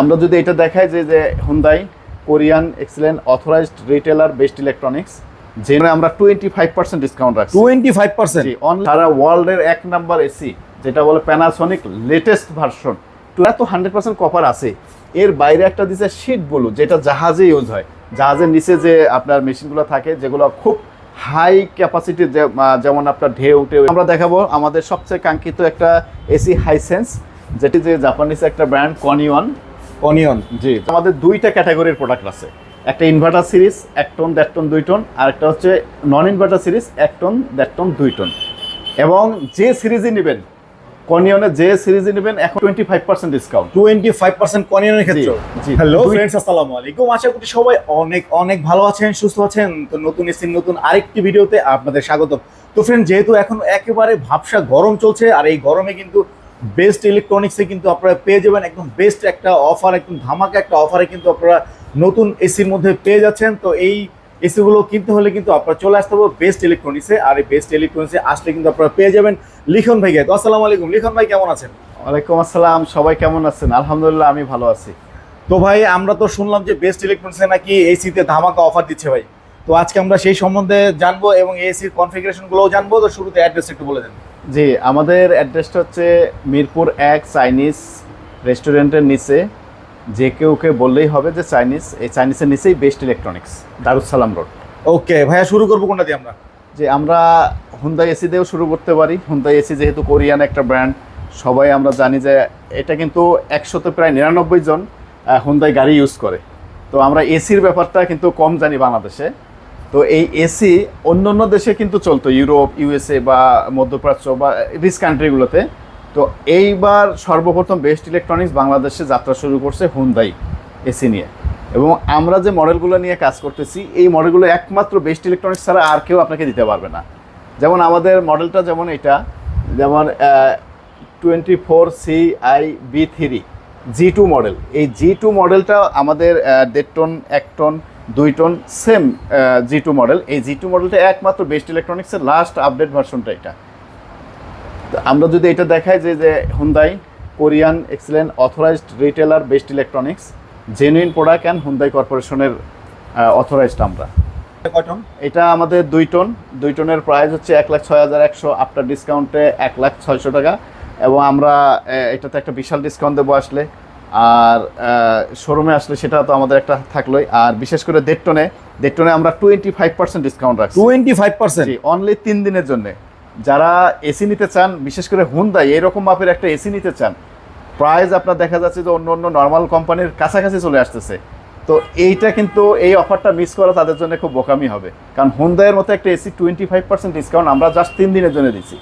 আমরা যদি এটা দেখাই যে যে Hyundai Korean excellent authorised retailer best electronics যেখানে আমরা টোয়েন্টি ফাইভ পার্সেন্ট ডিসকাউন্ট রাখছি টোয়েন্টি ফাইভ পার্সেন্ট সারা ওয়ার্ল্ডের এক নাম্বার এসি যেটা বলে প্যানাসনিক লেটেস্ট ভার্সন তো হান্ড্রেড পার্সেন্ট কপার আছে। এর বাইরে একটা দিছে শীট বলু যেটা জাহাজে ইউজ হয়। জাহাজের নিচে যে আপনার মেশিনগুলো থাকে যেগুলো খুব হাই ক্যাপাসিটি যেমন আপনার ঢেউ টেউ। আমরা দেখাবো আমাদের সবচেয়ে কাঙ্ক্ষিত একটা এসি হাইসেন্স যেটি যে জাপানিজ একটা ব্র্যান্ড কনিওয়ান অনিয়ন জি। আমাদের দুইটা ক্যাটাগরির প্রোডাক্ট আছে। একটা ইনভার্টার সিরিজ এক টন দেড় টন দুই টন আর একটা হচ্ছে নন ইনভার্টার সিরিজ এক টন দেড় টন দুই টন এবং যে সিরিজই নেবেন কনিয়নে যে সিরিজই নেবেন এখন twenty five percent discount twenty five percent কনিয়নের ক্ষেত্রে জি। হ্যালো ফ্রেন্ডস আসসালামু আলাইকুম। আশা করি সবাই অনেক অনেক ভালো আছেন সুস্থ আছেন। তো নতুন এসির নতুন আরেকটি ভিডিওতে আপনাদের স্বাগত তো ফ্রেন্ড যেহেতু এখন একেবারে ভাবসা গরম চলছে আর এই গরমে কিন্তু বেস্ট ইলেকট্রনিক্সে কিন্তু আপনারা পেয়ে যাবেন একদম বেস্ট একটা অফার একদম ধামাকা একটা অফারে কিন্তু আপনারা নতুন এসির মধ্যে পেয়ে যাচ্ছেন। তো এই এসিগুলো কিনতে হলে কিন্তু আপনারা চলে আসতে হবে বেস্ট ইলেকট্রনিক্সে আর এই বেস্ট ইলেকট্রনিক্সে আসলে কিন্তু আপনারা পেয়ে যাবেন লিখন ভাইকে। তো আসসালামু আলাইকুম লিখন ভাই কেমন আছেন? ওয়ালাইকুম আসসালাম সবাই কেমন আছেন? আলহামদুলিল্লাহ আমি ভালো আছি। তো ভাই আমরা তো শুনলাম যে বেস্ট ইলেকট্রনিক্সে নাকি এসিতে ধামাকা অফার দিচ্ছে ভাই। তো আজকে আমরা সেই সম্বন্ধে জানব এবং এসির কনফিগারেশনগুলোও জানব। তো শুরুতে অ্যাড্রেস একটু বলে দেন। জি আমাদের অ্যাড্রেসটা হচ্ছে মিরপুর এক চাইনিজ রেস্টুরেন্টের নিচে। যে কেউকে বললেই হবে যে চাইনিজ এই চাইনিজের নিচেই best electronics Darussalam road okay ভাইয়া শুরু করব কোনটা দিয়ে আমরা? যে আমরা হুন্দাই এসি দিয়েও শুরু করতে পারি। হুন্দাই এসি যেহেতু কোরিয়ান একটা ব্র্যান্ড সবাই আমরা জানি যে এটা কিন্তু একশোতে প্রায় নিরানব্বই জন হুন্দাই গাড়ি ইউজ করে। তো আমরা এসির ব্যাপারটা কিন্তু কম জানি বাংলাদেশে। তো এই এসি অন্য অন্য দেশে কিন্তু চলতো, ইউরোপ ইউএসএ বা মধ্যপ্রাচ্য বা রিস কান্ট্রিগুলোতে তো এইবার সর্বপ্রথম বেস্ট ইলেকট্রনিক্স বাংলাদেশে যাত্রা শুরু করছে হুন্দাই এসি নিয়ে। এবং আমরা যে মডেলগুলো নিয়ে কাজ করতেছি, এই মডেলগুলো একমাত্র বেস্ট ইলেকট্রনিক্স ছাড়া আর কেউ আপনাকে দিতে পারবে না। যেমন আমাদের মডেলটা যেমন এটা, যেমন twenty four C I B three G two model এই জি টু মডেলটা আমাদের দেড় টন এক টন দুই ton same G two model এই জি টু মডেলটা একমাত্র বেস্ট ইলেকট্রনিক্সের লাস্ট আপডেট ভার্সনটা এটা। তো আমরা যদি এটা দেখাই যে যে Hyundai Korean excellent authorised retailer best electronics genuine product and Hyundai কর্পোরেশনের অথরাইজড আমরা। এটা আমাদের দুই টন। দুই টনের প্রাইস হচ্ছে এক লাখ ছয় হাজার একশো। আফটার ডিসকাউন্টে এক লাখ ছয়শো টাকা। এবং আমরা এটাতে একটা বিশাল ডিসকাউন্ট দেবো আসলে। আর শোরুমে আসলে সেটা তো আমাদের একটা থাকলোই। আর বিশেষ করে দেড় টনে দেড় টনে আমরা টোয়েন্টি ফাইভ পার্সেন্ট ডিসকাউন্ট রাখছি। টোয়েন্টি ফাইভ পার্সেন্ট অনলি তিন দিনের জন্য। যারা এসি নিতে চান বিশেষ করে হুন্দাই এরকম মাপের একটা এসি নিতে চান প্রাইস আপনার দেখা যাচ্ছে যে অন্য অন্য নর্মাল কোম্পানির কাছাকাছি চলে আসতেছে। তো এইটা কিন্তু এই অফারটা মিস করা তাদের জন্য খুব বোকামি হবে। কারণ হুন্দাইয়ের মতো একটা AC twenty five percent discount আমরা জাস্ট তিন দিনের জন্য দিচ্ছি।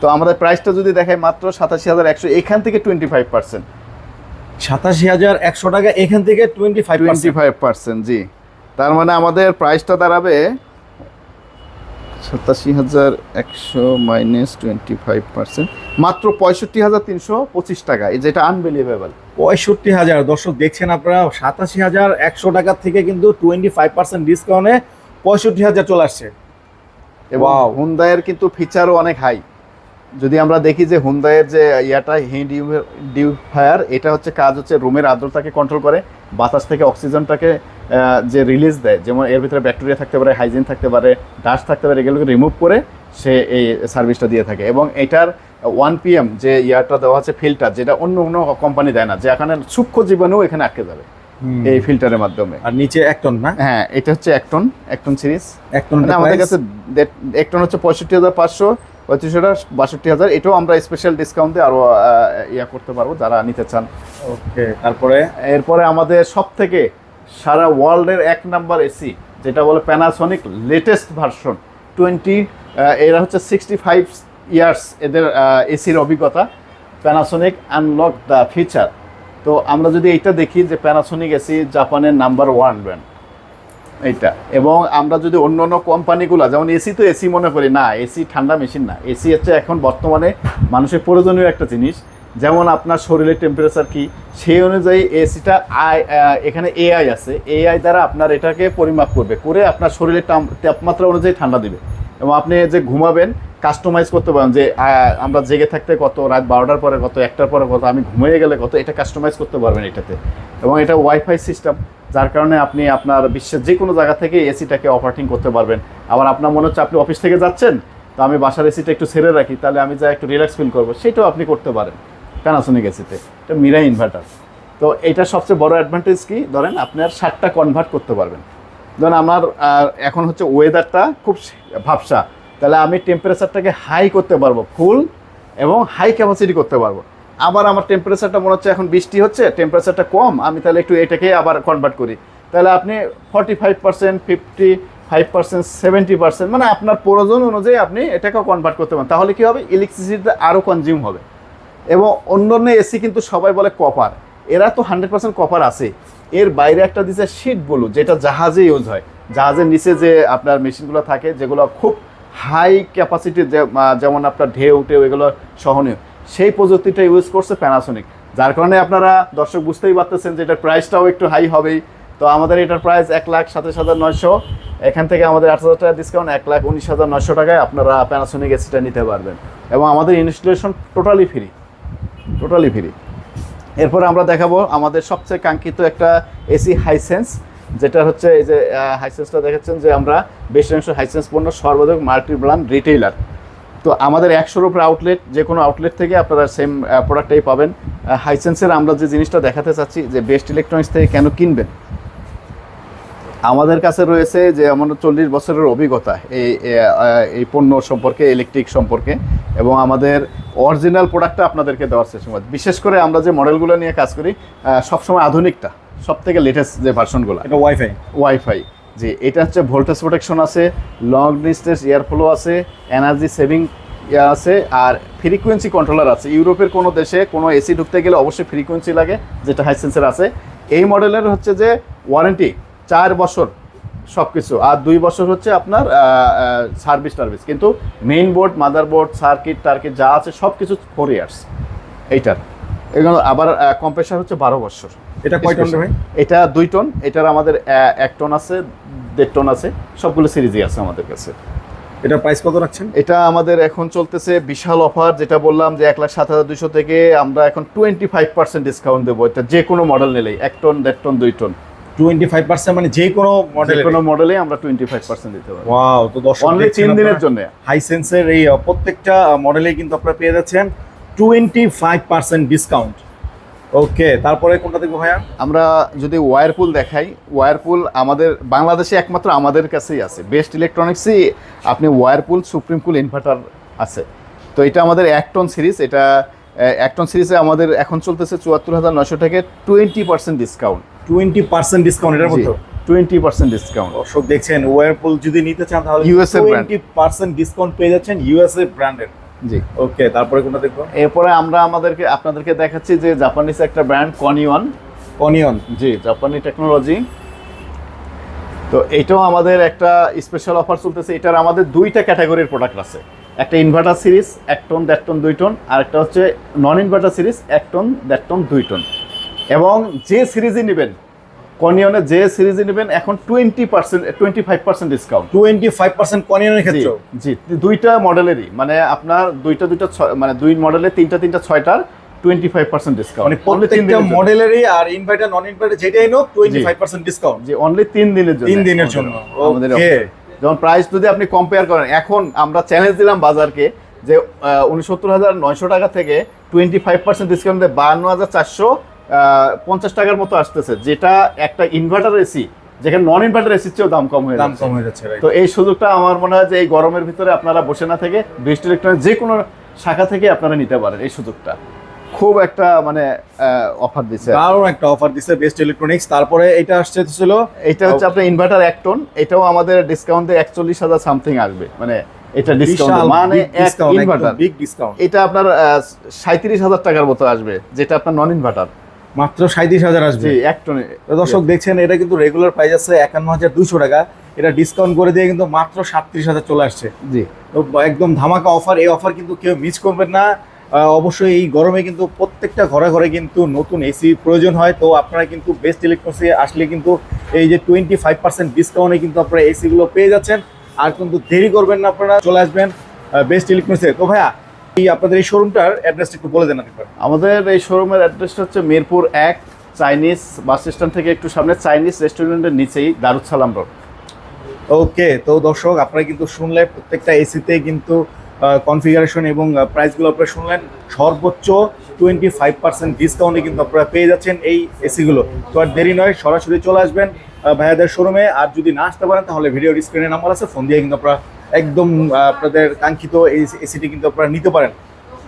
তো আমাদের প্রাইসটা যদি দেখাই মাত্র সাতাশি হাজার একশো এখান থেকে টোয়েন্টি ফাইভ পার্সেন্ট সাতাশি হাজার একশো টাকা এখান থেকে twenty five twenty five percent জি। তার মানে আমাদের প্রাইসটা দাঁড়াবে সাতাশি হাজার একশো মাইনাস টোয়েন্টি ফাইভ পার্সেন্ট মাত্র পঁয়ষট্টি হাজার তিনশো পঁচিশ টাকা এই যেটা আনবিলিভেবল পঁয়ষট্টি হাজার দর্শক দেখছেন আপনারা সাতাশি হাজার একশো টাকা থেকে কিন্তু টোয়েন্টি ফাইভ পার্সেন্ট ডিসকাউন্টে পঁয়ষট্টি হাজার চলে আসছে। এবং Wow. হুন্দাইয়ের কিন্তু ফিচারও অনেক হাই যদি আমরা দেখি যে হুন্দাইয়ের যে ইয়াটা হিট ডিউফায়ার এটা হচ্ছে কাজ হচ্ছে রুমের আর্দ্রতাকে কন্ট্রোল করে বাতাস থেকে অক্সিজেনটাকে যে রিলিজ দেয় যেমন এর ভিতরে ব্যাকটেরিয়া থাকতে পারে হাইজিন থাকতে পারে ডাস্ট থাকতে পারে এগুলোকে রিমুভ করে সে এই সার্ভিসটা দিয়ে থাকে। এবং এটার ওয়ান পিএম যে ইয়ারটা দেওয়া হচ্ছে ফিল্টার যেটা অন্য অন্য কোম্পানি দেয় না যে এখানে সূক্ষ্ম জীবাণু এখানে আটকে যাবে এই ফিল্টারের মাধ্যমে। আর নিচে এক টন না? হ্যাঁ এটা হচ্ছে একটন একটন সিরিজ এক টন মানে আমাদের কাছে দেড়- এক টন হচ্ছে পঁয়ষট্টি হাজার পাঁচশো পঁয়ত্রিশটা বাষট্টি হাজার। এটাও আমরা স্পেশাল ডিসকাউন্ট আরও ইয়া করতে পারব যারা নিতে চান। ওকে তারপরে? এরপরে আমাদের সব থেকে সারা ওয়ার্ল্ডের এক নাম্বার এসি যেটা বলে প্যানাসনিক লেটেস্ট ভার্সন টোয়েন্টি এরা হচ্ছে সিক্সটি ফাইভ ইয়ার্স এদের এসির অভিজ্ঞতা প্যানাসনিক আনলক দ্য ফিচার তো আমরা যদি এইটা দেখি যে প্যানাসনিক এসি জাপানের নাম্বার ওয়ান ব্র্যান্ড এইটা। এবং আমরা যদি অন্য অন্য কোম্পানিগুলো, যেমন এসি তো এসি মনে করি, না, এসি ঠান্ডা মেশিন না। এসি হচ্ছে এখন বর্তমানে মানুষের প্রয়োজনীয় একটা জিনিস। যেমন আপনার শরীরের টেম্পারেচার কি, সেই অনুযায়ী এসিটা আই এখানে এআই আছে। এআই দ্বারা আপনার এটাকে পরিমাপ করবে, করে আপনার শরীরের তাপমাত্রা অনুযায়ী ঠান্ডা দেবে। এবং আপনি যে ঘুমাবেন কাস্টমাইজ করতে পারেন যে আমরা জেগে থাকতে কত, রাত বারোটার পরে কত, একটার পরে কত, আমি ঘুমিয়ে গেলে কত, এটা কাস্টমাইজ করতে পারবেন এটাতে। এবং এটা ওয়াইফাই সিস্টেম যার কারণে আপনি আপনার বিশ্বের যে কোনো জায়গা থেকে এসিটাকে অপারেটিং করতে পারবেন। আবার আপনার মনে হচ্ছে আপনি অফিস থেকে যাচ্ছেন, তো আমি বাসার এসিটা একটু ছেড়ে রাখি, তাহলে আমি যা একটু রিল্যাক্স ফিল করব, সেটাও আপনি করতে পারেন প্যানাসোনিক এসিতে। এটা মিরা ইনভার্টার তো এটা সবচেয়ে বড় অ্যাডভান্টেজ কি? ধরেন আপনার ষাটটা কনভার্ট করতে পারবেন। ধরেন আমার এখন হচ্ছে ওয়েদারটা খুব ভাবসা। তাহলে আমি টেম্পারেচারটাকে হাই করতে পারব ফুল এবং হাই ক্যাপাসিটি করতে পারব। আবার আমার টেম্পারেচারটা মনে হচ্ছে এখন বৃষ্টি হচ্ছে টেম্পারেচারটা কম, আমি তাহলে একটু এটাকে আবার কনভার্ট করি। তাহলে আপনি forty five percent fifty five percent seventy percent মানে আপনার প্রয়োজন অনুযায়ী আপনি এটাকেও কনভার্ট করতে পারেন। তাহলে কী হবে? ইলেকট্রিসিটিটা আরও কনজিউম হবে। এবং অন্য অন্য এসি কিন্তু সবাই বলে কপার এরা তো হান্ড্রেড পার্সেন্ট কপার আছে। এর বাইরে একটা দিছে শিট ব্লু যেটা জাহাজে ইউজ হয়। জাহাজের নিচে যে আপনার মেশিনগুলো থাকে, যেগুলো খুব হাই ক্যাপাসিটির যেমন আপনার ঢেউ টেউ এগুলো সহনীয়, সেই প্রযুক্তিটা ইউজ করছে প্যানাসোনিক যার কারণে আপনারা দর্শক বুঝতেই পারতেছেন যে এটার প্রাইসটাও একটু হাই হবেই। তো আমাদের এটার প্রাইস এক লাখ সাতাশ হাজার নয়শো। এখান থেকে আমাদের আট হাজার টাকা ডিসকাউন্ট এক লাখ উনিশ হাজার নয়শো টাকায় আপনারা প্যানাসোনিক এসিটা নিতে পারবেন। এবং আমাদের installation totally free totally free এরপরে আমরা দেখাবো আমাদের সবচেয়ে কাঙ্ক্ষিত একটা এসি হাইসেন্স যেটা হচ্ছে এই যে হাইসেন্সটা দেখাচ্ছেন যে আমরা বেশি অংশ হাইসেন্স পণ্য সর্বাধিক মাল্টি ব্র্যান্ড রিটেইলার তো আমাদের একশোর উপরে আউটলেট যে কোনো আউটলেট থেকে আপনারা সেম প্রোডাক্টটাই পাবেন। হাইসেন্সের আমরা যে জিনিসটা দেখাতে চাচ্ছি, যে বেস্ট ইলেকট্রনিক্স থেকে কেন কিনবেন? আমাদের কাছে রয়েছে যে আমাদের চল্লিশ বছরের অভিজ্ঞতা এই এই পণ্য সম্পর্কে ইলেকট্রিক সম্পর্কে এবং আমাদের অরিজিনাল প্রোডাক্টটা আপনাদেরকে দেওয়ার চেষ্টা বিশেষ করে আমরা যে মডেলগুলো নিয়ে কাজ করি সবসময় আধুনিকটা সব থেকে লেটেস্ট যে ভার্সনগুলো এটা ওয়াইফাই ওয়াইফাই যে এটা হচ্ছে ভোল্টেজ প্রোটেকশন আছে লং ডিস্টেন্স এয়ার ফ্লো আছে এনার্জি সেভিং আছে আর ফ্রিকোয়েন্সি কন্ট্রোলার আছে। ইউরোপের কোনো দেশে কোনো এসি ঢুকতে গেলে অবশ্যই ফ্রিকোয়েন্সি লাগে যেটা হাইসেন্সের আছে। এই মডেলের হচ্ছে যে ওয়ারেন্টি চার বছর সব কিছু আর দুই বছর হচ্ছে আপনার সার্ভিস টার্ভিস কিন্তু main board mother board circuit টার্কিট যা আছে সব কিছু ফোর ইয়ার্স এইটার। এগুলো আবার কম্প্রেসার হচ্ছে বারো বছর। এটা কয় টন ভাই? এটা দুই টন এটার আমাদের এক টন আছে দেড় টন আছে। সবগুলো সিরিজই আছে আমাদের কাছে। এটা প্রাইস কত রাখছেন? এটা আমাদের এখন চলতেছে বিশাল অফার যেটা বললাম যে এক লাখ সাত হাজার দুশো থেকে আমরা এখন টোয়েন্টি ফাইভ পার্সেন্ট ডিসকাউন্ট দেবো। এটা যে কোনো মডেল নিলেই এক টন দেড় টন দুই টন টোয়েন্টি ফাইভ পার্সেন্ট মানে যে কোনো মডেল কোনো মডেলে আমরা টোয়েন্টি ফাইভ পার্সেন্ট দিতে পারব ওয়াও তো দর্শক অনলি তিন দিনের জন্য। হাইসেন্সের এই প্রত্যেকটা মডেলে কিন্তু আপনারা পেয়ে যাচ্ছেন। Twenty five percent discount okay তারপরে কোনটা দেখব ভাইয়া? আমরা যদি ওয়ারপুল দেখাই ওয়ারপুল আমাদের বাংলাদেশে একমাত্র আমাদের কাছেই আছে। বেস্ট ইলেকট্রনিক্সই আপনি ওয়ারপুল সুপ্রিম কুল ইনভার্টার আছে। তো এটা আমাদের এক টন সিরিজ এটা আহ, এক টন সিরিজে আমাদের এখন চলতেছে চুয়াত্তর হাজার নশো থেকে twenty percent discount twenty percent discount এটার মধ্যে টোয়েন্টি পার্সেন্ট ডিসকাউন্ট দর্শক দেখছেন ওয়ারপুল যদি নিতে চান তাহলে brand। টোয়েন্টি পার্সেন্ট ডিসকাউন্ট পেয়ে যাচ্ছেন ইউএসএ ব্র্যান্ডের জি। ওকে তারপরে কোনটা দেখব? এরপরে আমরা আমাদেরকে আপনাদেরকে দেখাচ্ছি যে জাপানিজ একটা ব্র্যান্ড কনিওয়ান অনিয়ন জি জাপানি টেকনোলজি তো এটাও আমাদের একটা স্পেশাল অফার চলতেছে। এটার আমাদের দুইটা ক্যাটাগরির প্রোডাক্ট আছে। একটা ইনভার্টার সিরিজ এক টন দেড় টন দুই টন আর একটা হচ্ছে নন ইনভার্টার সিরিজ এক টন দেড় টন দুই টন এবং যে সিরিজই নেবেন কনিয়নে যে সিরিজই নেবেন এখন twenty percent twenty five percent discount twenty five percent কনিয়নের ক্ষেত্রে জি দুইটা মডেলেরই মানে আপনার দুইটা দুইটা ছয়- মানে দুই মডেলে তিনটা তিনটা ছয়টার টোয়েন্টি ফাইভ পার্সেন্ট ডিসকাউন্ট মানে প্রত্যেকটা মডেলেরই আর ইনভার্টার নন ইনভার্টার যেটাই নোক টোয়েন্টি ফাইভ পার্সেন্ট ডিসকাউন্ট যে অনলি তিন দিনের জন্য। তিন দিনের জন্য। আমাদের যেমন প্রাইস যদি আপনি কম্পেয়ার করেন এখন আমরা চ্যালেঞ্জ দিলাম বাজারকে যে উনসত্তর হাজার নয়শো টাকা থেকে টোয়েন্টি ফাইভ পার্সেন্ট ডিসকাউন্ট দিয়ে বান্ন হাজার চারশো পঞ্চাশ টাকার মতো আসতেছে যেটা একটা ইনভার্টার এসি যেখানে নন ইনভার্টার এসির চেয়েও দাম কম হয়ে দাম কম হয়ে যাচ্ছে তো এই সুযোগটা আমার মনে হয় যে এই গরমের ভিতরে আপনারা বসে না থেকে বেস্ট ইলেকট্রনিক যে কোনো শাখা থেকে আপনারা নিতে পারেন এই সুযোগটা। খুব একটা মানে অফার দিচ্ছে দারুণ একটা অফার দিছে বেস্ট ইলেকট্রনিক্স তারপরে এটা আসছে ছিল এটা হচ্ছে আপনার ইনভার্টার এক টন এটাও আমাদের ডিসকাউন্টে একচল্লিশ হাজার সামথিং আসবে। মানে এটা ডিসকাউন্ট মানে এক ইনভার্টার বিগ ডিসকাউন্ট এটা আপনার সাঁত্রিশ হাজার টাকার মতো আসবে যেটা আপনার নন ইনভার্টার মাত্র সাঁত্রিশ হাজার আসবে। এক টনে। দর্শক দেখছেন এটা কিন্তু রেগুলার প্রাইস আছে একান্ন হাজার দুশো টাকা। এটা ডিসকাউন্ট করে দিয়ে কিন্তু মাত্র সাতত্রিশ হাজার চলে আসছে। জি। তো একদম ধামাকা অফার এই অফার কিন্তু কেউ মিস করবেন না। অবশ্যই এই গরমে কিন্তু প্রত্যেকটা ঘরে ঘরে কিন্তু নতুন এসি প্রয়োজন হয়। তো আপনারা কিন্তু বেস্ট ইলেকট্রনিক্সে আসলে কিন্তু এই যে টোয়েন্টি ফাইভ পার্সেন্ট ডিসকাউন্টে কিন্তু আপনারা এসিগুলো পেয়ে যাচ্ছেন। আর কিন্তু দেরি করবেন না আপনারা চলে আসবেন বেস্ট ইলেকট্রনিক্সে তো ভাইয়া এই আপনাদের এই শোরুমটার অ্যাড্রেসটা একটু বলে দেন একবার আমাদের এই শোরুমের অ্যাড্রেসটা হচ্ছে মিরপুর এক চাইনিজ বাস স্ট্যান্ড থেকে একটু সামনে চাইনিজ রেস্টুরেন্টের নিচেই দারুসালাম রোড ওকে তো দর্শক আপনারা কিন্তু শুনলেন প্রত্যেকটা এসিতে কিন্তু কনফিগারেশন এবং প্রাইসগুলো আপনারা শুনলেন। সর্বোচ্চ টোয়েন্টি ফাইভ পার্সেন্ট ডিসকাউন্টে কিন্তু আপনারা পেয়ে যাচ্ছেন এই এসিগুলো তো আর দেরি নয় সরাসরি চলে আসবেন ভাইয়াদের শোরুমে আর যদি না আসতে পারেন তাহলে ভিডিও স্ক্রিনে নাম্বার আছে ফোন দিয়ে কিন্তু আপনারা একদম আপনাদের কাঙ্ক্ষিত এই এসিটি কিন্তু আপনারা নিতে পারেন।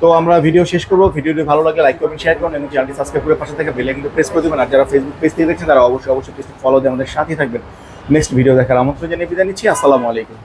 তো আমরা ভিডিও শেষ করব। ভিডিওটি ভালো লাগে লাইক করবেন শেয়ার করুন এবং চ্যানেলটি সাবস্ক্রাইব করে পাশে থেকে বেলে কিন্তু প্রেস করে দেবেন। আর যারা ফেসবুক পেজ থেকে দেখছেন, তারা অবশ্যই অবশ্যই ফলো দিয়ে আমাদের সাথেই থাকবেন। নেক্সট ভিডিও দেখার আমন্ত্রণ জানিয়ে বিদায় নিচ্ছি। আসসালামু আলাইকুম।